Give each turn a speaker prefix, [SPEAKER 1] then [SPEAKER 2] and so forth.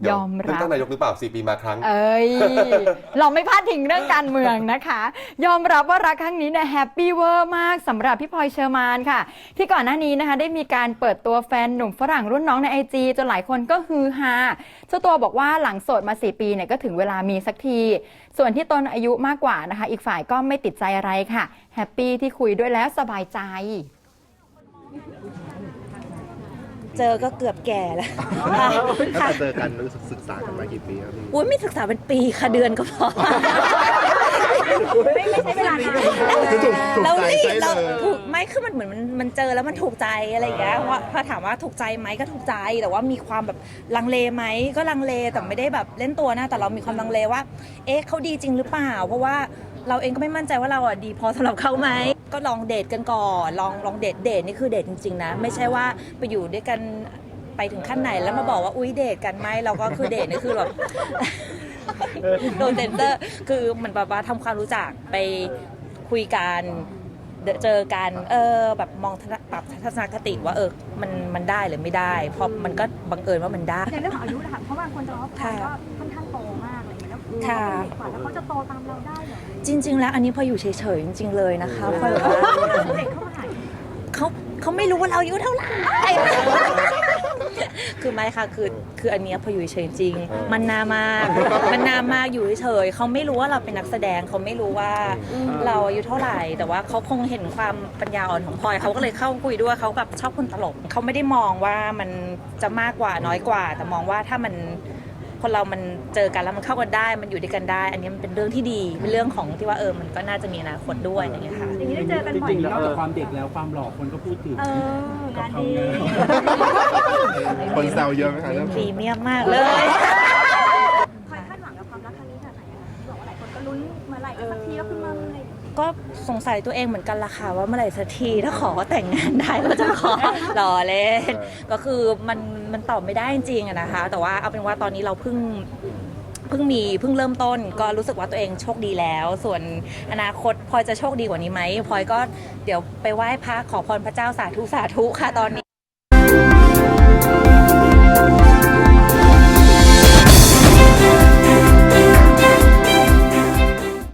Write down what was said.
[SPEAKER 1] เดี๋
[SPEAKER 2] ยอมรับ
[SPEAKER 1] เลือกตั้งนายกหรือเปล่าสี่ปีมาครั้ง
[SPEAKER 2] เอ้ย เราไม่พลาดทิ้งเรื่องการเมืองนะคะ ยอมรับว่ารักครั้งนี้เนี่ยแฮปปี้เวอร์มากสำหรับพี่พลอยเชอร์มานค่ะ ที่ก่อนหน้านี้นะคะ ได้มีการเปิดตัวแฟนหนุ่มฝรั่งรุ่นน้องในไอจีจนหลายคนก็ฮือฮาเจ้าตัวบอกว่าหลังโสดมา 4 ปีเนี่ยก็ถึงเวลามีสักที ส่วนที่ตนอายุมากกว่านะคะ อีกฝ่ายก็ไม่ติดใจอะไรค่ะแฮปปี้ที่คุยด้วยแล้วสบายใจ
[SPEAKER 3] เจอก็เกือบแก่แล้ว
[SPEAKER 4] ตั้งแต่เจอกันรู้สึกศึกษากันมากี่ปีครับพี่
[SPEAKER 3] อุ้ยไม่ศึกษาเป็นปีค่ะเดือนก็พอ
[SPEAKER 5] ไม่ไม่ใช่เวลานาน
[SPEAKER 4] คือถูกถูก
[SPEAKER 3] เรา
[SPEAKER 4] ใจ
[SPEAKER 3] รี
[SPEAKER 4] ใช่
[SPEAKER 3] บเรา
[SPEAKER 4] เลย
[SPEAKER 3] ถูกไหมคือมันเหมือนมันมันเจอแล้วมันถูกใจอะไรอย่างเงี้ยว่าพอถามว่าถูกใจไหมก็ถูกใจแต่ว่ามีความแบบลังเลไหมก็ลังเลแต่ไม่ได้แบบเล่นตัวนะแต่เรามีความลังเลว่า เอ๊ะเขาดีจริงหรือเปล่า เพราะว่าเราเองก็ไม่มั่นใจว่าเราอะดีพอสำหรับเขาไหมก็ลองเดทกันก่อนลองลองเดทเดทนี่คือเดทจริงๆนะ ไม่ใช่ว่าไปอยู่ด้วยกันไปถึงขั้นไหนแล้วมาบอกว่าอุ้ยเดทกันไหมเราก็คือเดทนี่คือแบบโดนเซนเซอร์คือเหมือนแบบว่าทำความรู้จักไปคุยกันเดเจอกันเออแบบมองทัศนปรับทัศนคติว่าเออมันมันได้หรือไม่ได้ เพราะมันก็บังเอิญว่ามันได้
[SPEAKER 5] ในเรื่องของอายุนะคะเพราะบางคนจะว่าพลอยก็ค่อนข้างโตมาก
[SPEAKER 3] ค่ะ
[SPEAKER 5] เด็กกว่าแล้วเขาจะโตตามเราได้เหรอ
[SPEAKER 3] จริง ๆ แล้วอันนี้พออยู่เฉยๆจริง ๆ เลยนะคะพอแบบว่า
[SPEAKER 5] เด็กเข้ามาหา
[SPEAKER 3] เขาเขาไม่รู้ว่าเราอายุเท่าไหร่ คือไม่ค่ะคือคืออันเนี้ยพออยู่เฉยๆจริง มันนามากมันนามากอยู่เฉยๆเขาไม่รู้ว่าเราเป็นนักแสดงเขาไม่รู้ว่าเราอายุเท่าไหร่ แต่ว่าเขาคงเห็นความปัญญาอ่อนของพลอยเขาก็เลยเข้าคุยด้วยเขาแบบชอบคนตลกเขาไม่ได้มองว่ามันจะมากกว่าน้อยกว่า แต่มองว่าถ้ามัน คนเรามันเจอกันแล้วมันเข้ากันได้ มันอยู่ด้วยกันได้ อันนี้มันเป็นเรื่องที่ดีเป็นเรื่องของที่ว่าเออมันก็น่าจะมีอนาคตด้วยอย่างเงี้ยค่ะ
[SPEAKER 5] อย่างนี้ได้เจอกัน
[SPEAKER 6] จ
[SPEAKER 5] บ่อย
[SPEAKER 6] ริงๆ
[SPEAKER 5] ไหม
[SPEAKER 6] แล้วนอกจากความเด็กแล้วความหล่อคนก็พูดถึง
[SPEAKER 5] เอองานดี
[SPEAKER 4] คนแซวเยอะไหมคะเรื่อง
[SPEAKER 3] พรีเมียมมากเล
[SPEAKER 5] ย
[SPEAKER 3] ก็สงสัยตัวเองเหมือนกันละค่ะว่าเมื่อไหร่สักทีถ้าขอแต่งงานได้ก็จะขอ รอเล่นก็คือมันมันตอบไม่ได้จริงๆอะนะคะ แต่ว่าเอาเป็นว่าตอนนี้เราเพิ่งเพิ่งมีเพิ่งเริ่มต้นก็รู้สึกว่าตัวเองโชคดีแล้ว ส่วนอนาคตพลอยจะโชคดีกว่านี้ไหมพลอยก็เดี๋ยวไปไหว้พระขอพรพระเจ้าสาธุสาธุค่ะตอนนี้